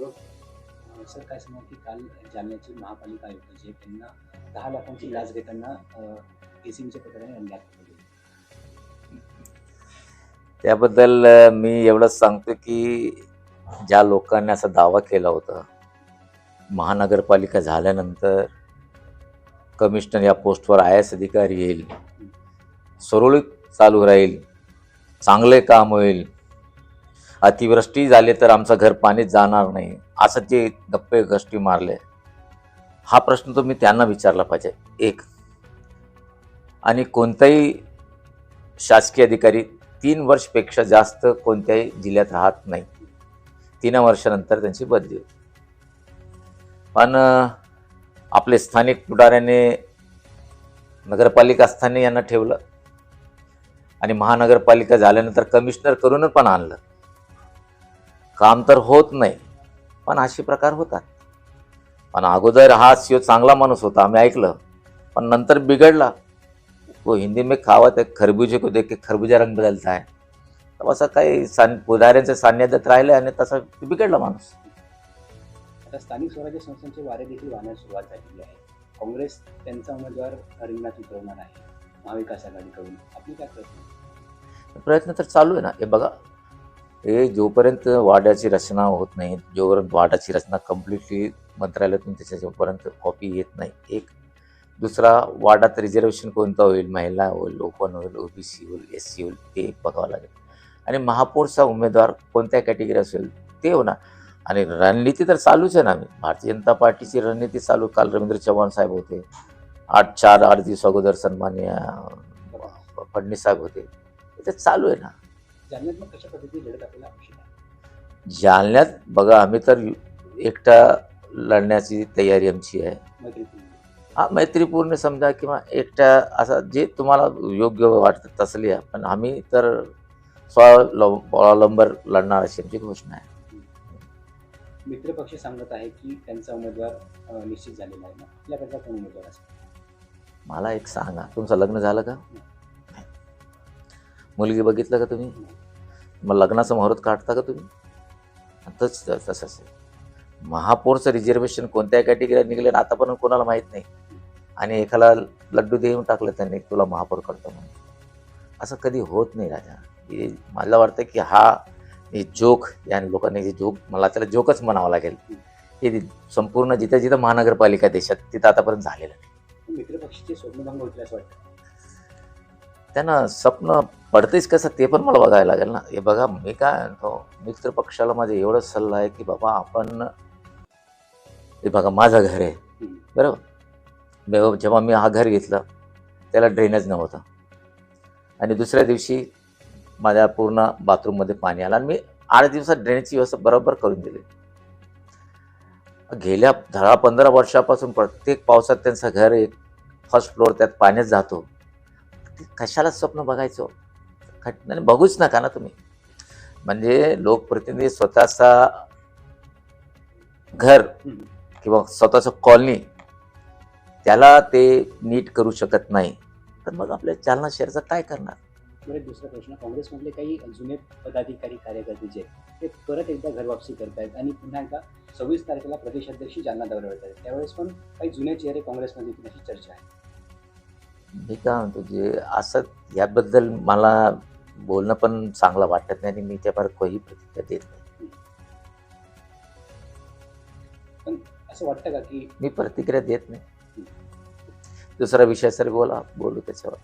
Sir काय सांगा की काल जालन्याचे महापालिका आयुक्त जे त्यांना दहा लाखांची लाच घेताना त्याबद्दल मी एवढंच सांगतो की ज्या लोकांनी असा दावा केला होता महानगरपालिका झाल्यानंतर कमिशनर या पोस्टवर आय एस अधिकारी येईल सुरळीत चालू राहील चांगले काम होईल अतिवृष्टी झाली तर आमचं घर पाणीत जाणार नाही. असं जे गप्पे गष्टी मारले. हा प्रश्न तुम्ही त्यांना विचारला पाहिजे. एक. आणि कोणताही शासकीय अधिकारी तीन वर्षपेक्षा जास्त कोणत्याही जिल्ह्यात राहत नाही. तीन वर्षानंतर त्यांची बदली होती. पण आपले स्थानिक पुढाऱ्याने नगरपालिका स्थानी यांना ठेवलं. आणि महानगरपालिका झाल्यानंतर कमिशनर करून पण आणलं. काम तर होत नाही पण असे प्रकार होतात. पण अगोदर हा सीओ चांगला माणूस होता आम्ही ऐकलं. पण नंतर बिघडला. वो हिंदी में कहावत है खरबूजे को देख के खरबूजा रंग बदलता है. तर असं काही सान पुढाऱ्यांच्या सान्निध्यात राहिलं आणि तसा बिघडला माणूस. आता स्थानिक स्वराज्य संस्थांचे वारे देखील वाहण्यास सुरुवात झालेली आहे. काँग्रेस त्यांचा उमेदवार रिंगणात उतरवणार आहे. महाविकास आघाडीकडून आपली काय प्रयत्न प्रयत्न तर चालू आहे ना. हे बघा हे जोपर्यंत वाड्याची रचना होत नाही जोपर्यंत वाड्याची रचना कम्प्लिटली मंत्रालयातून त्याच्या जोपर्यंत कॉपी येत नाही एक दुसरा वाड्यात रिझर्वेशन कोणता होईल? महिला होईल ओपन होईल ओबीसी होईल एस सी होईल ते बघावं लागेल. आणि महापौरचा उमेदवार कोणत्या कॅटेगरी असेल? ते होणार आणि रणनीती तर चालूच आहे ना. आम्ही भारतीय जनता पार्टीची रणनीती चालू काल रवींद्र चव्हाण साहेब होते. आठ चार आठ दिवस अगोदर सन्मान्य फडणीस साहेब होते. ते चालू आहे ना. जालन्यात मग कशा पद्धतीने लढत आपल्याला अपेक्षित आहे? जालन्यात बघा आम्ही तर एकटा लढण्याची तयारी आमची आहे. हा मैत्रीपूर्ण समजा किंवा एकट्या असं जे तुम्हाला योग्य वाटतं तसं लिहा पण आम्ही तर स्वावलंबर लढणार अशी आमची घोषणा आहे. मित्रपक्ष सांगत आहे की त्यांचा उमेदवार निश्चित झालेला आहे ना? आपल्याकडचा कोण उमेदवार असेल? मला एक सांगा. तुमचं लग्न झालं का? मुलगी बघितलं का तुम्ही? मग लग्नाचं मुहूर्त काढता का तुम्ही? तच तसंच असेल. महापौरचं रिझर्वेशन कोणत्या कॅटेगरीला निघालं आतापर्यंत कोणाला माहीत नाही. आणि एकाला लड्डू देऊन टाकलं त्यांनी तुला महापौर करतो म्हणून. असं कधी होत नाही राजा. हे मला वाटतं की हा हे जोक या लोकांनी जे जोक मला त्याला जोकच म्हणावं लागेल. हे संपूर्ण जिथं जिथं महानगरपालिका देशात तिथं आतापर्यंत झालेलं नाही. मित्रपक्षाचे स्वप्नभंग असं वाटतं. त्यांना स्वप्न पडतेच कसं ते पण मला बघायला लागेल ना. हे बघा मी काय म्हणतो मित्र पक्षाला माझं एवढंच सल्ला आहे की बाबा आपण हे बघा माझं घर आहे. बरोबर? जेव्हा- जेव्हा मी हा घर घेतलं त्याला ड्रेनेज नव्हतं. आणि दुसऱ्या दिवशी माझ्या पूर्ण बाथरूममध्ये पाणी आलं आणि मी आठ दिवसात ड्रेनेजची व्यवस्था बरोबर करून दिली. गेल्या दहा पंधरा वर्षापासून प्रत्येक पावसात त्यांचं घर एक फर्स्ट फ्लोअर त्यात पाण्यात जातो. कशाला स्वप्न बघायचं. खट- बघूच नका ना तुम्ही. म्हणजे लोकप्रतिनिधी स्वतःचा घर किंवा स्वतःचं कॉलनी त्याला ते नीट करू शकत नाही. तर मग आपल्या चालना शहराचा काय करणार? दुसरा प्रश्न काँग्रेसमधले काही जुने पदाधिकारी कार्यकर्ते जे ते परत एकदा घरवापसी करतायत आणि पुन्हा एकदा सव्वीस तारखेला प्रदेशाध्यक्ष जालना दौऱ्यावर आहेत त्यावेळेस पण काही जुने चेहरे काँग्रेसमध्ये अशी चर्चा आहे. मी काय म्हणतो जे असं याबद्दल मला बोलणं पण चांगलं वाटत नाही आणि मी त्यावर काही प्रतिक्रिया देत नाही. असं वाटतं का की मी प्रतिक्रिया देत नाही. दुसरा विषय सर बोला बोलू त्याच्यावर.